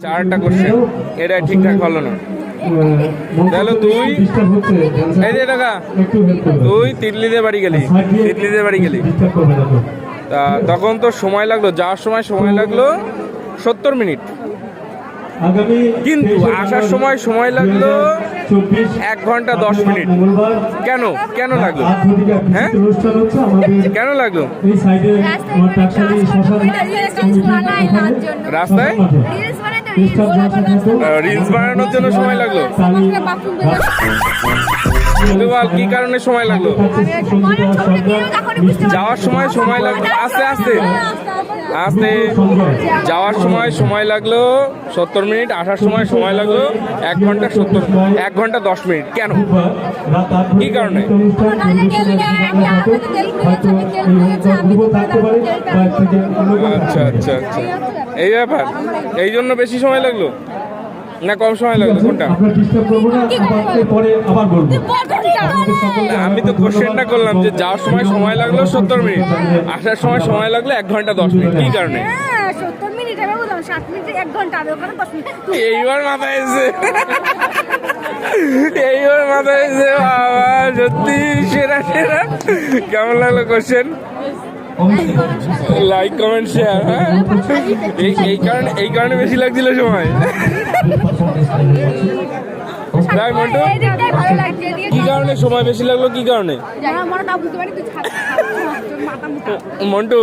চারটা কোশ্চেন এটা ঠিকঠাক হলো না তাহলে তুই এই যে তুই তিতলিতে বাড়ি গেলি তিতলিতে বাড়ি গেলি তা তখন তো সময় লাগল যাওয়ার সময় সময় লাগল সত্তর মিনিট কিন্তু আসার সময় সময় লাগল এক ঘণ্টা দশ মিনিট কেন কেন লাগল হ্যাঁ কেন লাগল রাস্তায় রিলস বানানোর জন্য সময় লাগল। তুই কি কারণে সময় লাগল? যাওয়ার সময় সময় লাগল। আস্তে আস্তে আস্তে। যাওয়ার সময় সময় লাগল সত্তর মিনিট আসার সময় সময় লাগল এক ঘণ্টা সত্তর এক ঘণ্টা দশ মিনিট। কেন? কি কারণে? আচ্ছা। আচ্ছা আচ্ছা। এই ব্যাপার? এই জন্য বেশি সময় লাগল? না কম সময় লাগল? কোনটা? আমি তো কোশ্চেনটা করলাম যে যাওয়ার সময় সময় লাগল সত্তর মিনিট? আসার সময় সময় লাগল এক ঘণ্টা দশ মিনিট। কি কারণে? এইবার মাথায় এসে এইবার মাথায় এসে বাবা, সত্যি সেরা সেরা। কেমন লাগল কোশ্চেন লাইক কমেন্ট শেয়ার হ্যাঁ? এই এই কারণে এই কারণে বেশি লাগছিল সময়। তাই মন্টু। কি কারণে সময় বেশি লাগল কি কারণে? মন্টু।